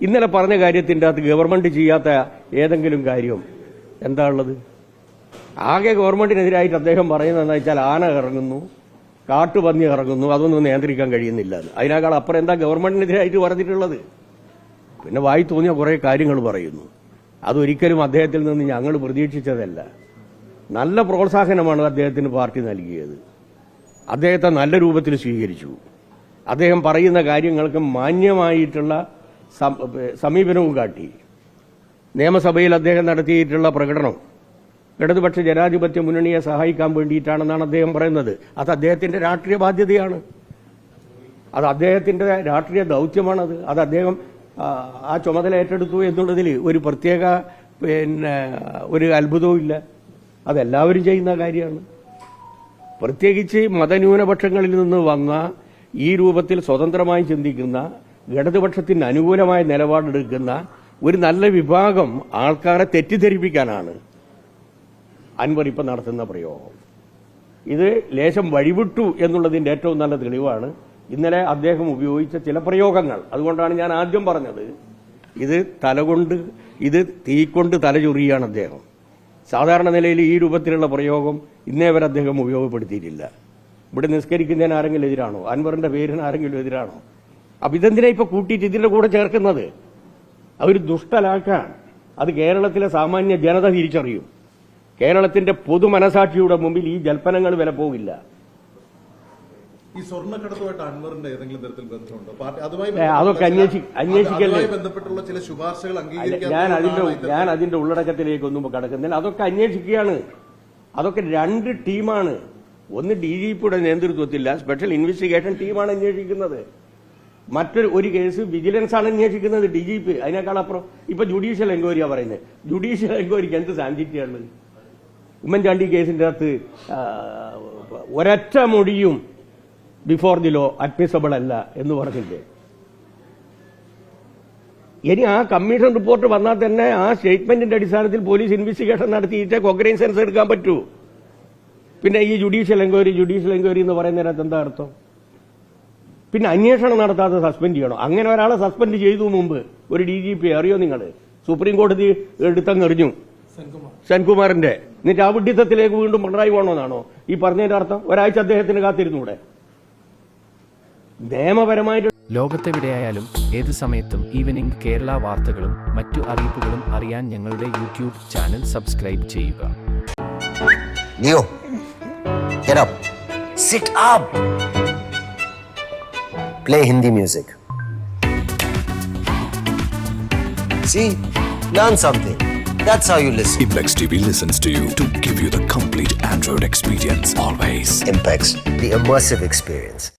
ഇന്നലെ പറഞ്ഞ കാര്യത്തിന്റെ അകത്ത് ഗവൺമെന്റ് ചെയ്യാത്ത ഏതെങ്കിലും കാര്യം എന്താ ഉള്ളത്? ആകെ ഗവൺമെന്റിനെതിരായിട്ട് അദ്ദേഹം പറയുന്നത് എന്താ വെച്ചാൽ ആന ഇറങ്ങുന്നു കാട്ടുപന്നി ഇറങ്ങുന്നു അതൊന്നും നിയന്ത്രിക്കാൻ കഴിയുന്നില്ല എന്ന്. അതിനേക്കാൾ അപ്പുറം എന്താ ഗവൺമെന്റിനെതിരായിട്ട് പറഞ്ഞിട്ടുള്ളത്? പിന്നെ വായി തോന്നിയ കുറേ കാര്യങ്ങൾ പറയുന്നു. അതൊരിക്കലും അദ്ദേഹത്തിൽ നിന്ന് ഞങ്ങൾ പ്രതീക്ഷിച്ചതല്ല. നല്ല പ്രോത്സാഹനമാണ് അദ്ദേഹത്തിന് പാർട്ടി നൽകിയത്. അദ്ദേഹത്തെ നല്ല രൂപത്തിൽ സ്വീകരിച്ചു. അദ്ദേഹം പറയുന്ന കാര്യങ്ങൾക്ക് മാന്യമായിട്ടുള്ള സമീപനവും കാട്ടി. നിയമസഭയിൽ അദ്ദേഹം നടത്തിയിട്ടുള്ള പ്രകടനം. ഇടതുപക്ഷ ജനാധിപത്യ മുന്നണിയെ സഹായിക്കാൻ വേണ്ടിയിട്ടാണെന്നാണ് അദ്ദേഹം പറയുന്നത്. അത് അദ്ദേഹത്തിന്റെ രാഷ്ട്രീയ ബാധ്യതയാണ്. അത് അദ്ദേഹത്തിന്റെ രാഷ്ട്രീയ ദൗത്യമാണത്. അത് അദ്ദേഹം ആ, ചുമതല ഏറ്റെടുത്തു എന്നുള്ളതിൽ ഒരു പ്രത്യേക പിന്നെ ഒരു അത്ഭുതവും ഇല്ല. അതെല്ലാവരും ചെയ്യുന്ന കാര്യമാണ്. പ്രത്യേകിച്ച് മതന്യൂനപക്ഷങ്ങളിൽ നിന്ന് വന്ന ഈ രൂപത്തിൽ സ്വതന്ത്രമായി ചിന്തിക്കുന്ന ഇടതുപക്ഷത്തിന് അനുകൂലമായ നിലപാടെടുക്കുന്ന ഒരു നല്ല വിഭാഗം ആൾക്കാരെ തെറ്റിദ്ധരിപ്പിക്കാനാണ് അൻവർ ഇപ്പം നടത്തുന്ന പ്രയോഗം. ഇത് ലേശം വഴിവിട്ടു എന്നുള്ളതിന്റെ ഏറ്റവും നല്ല തെളിവാണ്. ഇന്നലെ അദ്ദേഹം ഉപയോഗിച്ച ചില പ്രയോഗങ്ങൾ. അതുകൊണ്ടാണ് ഞാൻ ആദ്യം പറഞ്ഞത്. ഇത് തലകൊണ്ട് ഇത് തീക്കൊണ്ട് തലചൊറിയാണ് അദ്ദേഹം. സാധാരണ നിലയിൽ ഈ രൂപത്തിലുള്ള പ്രയോഗം ഇന്നേ വരെ അദ്ദേഹം ഉപയോഗപ്പെടുത്തിയിട്ടില്ല. ഇവിടെ നിസ്കരിക്കുന്നതിന് ആരെങ്കിലും എതിരാണോ? അൻവറിന്റെ പേരിന് ആരെങ്കിലും എതിരാണോ? അപ്പൊ ഇതെന്തിനാ ഇപ്പൊ കൂട്ടിയിട്ട് ഇതിന്റെ കൂടെ ചേർക്കുന്നത്? അവർ ദുഷ്ടലാക്കാൻ അത് കേരളത്തിലെ സാമാന്യ ജനത തിരിച്ചറിയും. കേരളത്തിന്റെ പൊതുമനസാക്ഷിയുടെ മുമ്പിൽ ഈ ജൽപ്പനങ്ങൾ വില പോകില്ല. ഈ സ്വർണക്കടത്തുമായിട്ട് അൻവറിന്റെ ഏതെങ്കിലും തരത്തിൽ ബന്ധമുണ്ടോ? പാർട്ടി അതുമായി ഏ, അതൊക്കെ ബന്ധപ്പെട്ടുള്ള അന്വേഷി- അന്വേഷിക്കല്ലേ? ബന്ധപ്പെട്ടുള്ള ചില ശുപാർശകൾ ഞാൻ അതിന്റെ ഞാൻ അതിന്റെ ഉള്ളടക്കത്തിലേക്കൊന്നും കടക്കുന്നില്ല. അതൊക്കെ അന്വേഷിക്കുകയാണ്. അതൊക്കെ രണ്ട് ടീമാണ്. ഒന്ന് ഡി ജി പിയുടെ നേതൃത്വത്തില്ല സ്പെഷ്യൽ ഇൻവെസ്റ്റിഗേഷൻ ടീമാണ് അന്വേഷിക്കുന്നത്. മറ്റൊരു ഒരു കേസ് വിജിലൻസ് ആണ് അന്വേഷിക്കുന്നത് ഡി ജി പി അതിനേക്കാൾ അപ്പുറം ഇപ്പൊ ജുഡീഷ്യൽ എൻക്വയറിയാ പറയുന്നത് ജുഡീഷ്യൽ എൻക്വയറിക്ക് എന്ത് സാഞ്ചിറ്റിയാണ് ഉമ്മൻചാണ്ടി കേസിന്റെ അകത്ത് ഒരൊറ്റ മൊഴിയും ബിഫോർ ദി ലോ അഡ്മിസബിൾ അല്ല എന്ന് പറഞ്ഞില്ലേ? ഇനി ആ കമ്മീഷൻ റിപ്പോർട്ട് വന്നാൽ തന്നെ ആ സ്റ്റേറ്റ്മെന്റിന്റെ അടിസ്ഥാനത്തിൽ പോലീസ് ഇൻവെസ്റ്റിഗേഷൻ നടത്തിയിട്ട് സെൻസ് എടുക്കാൻ പറ്റൂ. പിന്നെ ഈ ജുഡീഷ്യൽ എൻക്വയറി ജുഡീഷ്യൽ എൻക്വയറി എന്ന് പറയുന്നതിനകത്ത് എന്താ അർത്ഥം? പിന്നെ അന്വേഷണം നടത്താതെ സസ്പെൻഡ് ചെയ്യണം? അങ്ങനെ ഒരാളെ സസ്പെൻഡ് ചെയ്തു മുമ്പ് ഒരു ഡി ജി പി അറിയോ നിങ്ങൾ സുപ്രീം കോടതി എടുത്തങ്ങെറിഞ്ഞു സെൻകുമാറിന്റെ. എന്നിട്ട് ആ വിഡിത്തത്തിലേക്ക് വീണ്ടും പിണറായി പോകണമെന്നാണോ ഈ പറഞ്ഞതിന്റെ അർത്ഥം? ഒരാഴ്ച അദ്ദേഹത്തിന് കാത്തിരുന്നൂടെ? നിയമപരമായിട്ട് ലോകത്തെവിടെയായാലും ഏത് സമയത്തും ഈവനിംഗ് കേരള വാർത്തകളും മറ്റു അറിയിപ്പുകളും അറിയാൻ ഞങ്ങളുടെ യൂട്യൂബ് ചാനൽ സബ്സ്ക്രൈബ് ചെയ്യുക. Leo, get up. Sit up. Play Hindi music. See, learn something. That's how you listen. Impex TV listens to you to give you the complete Android experience always. Impex, the immersive experience.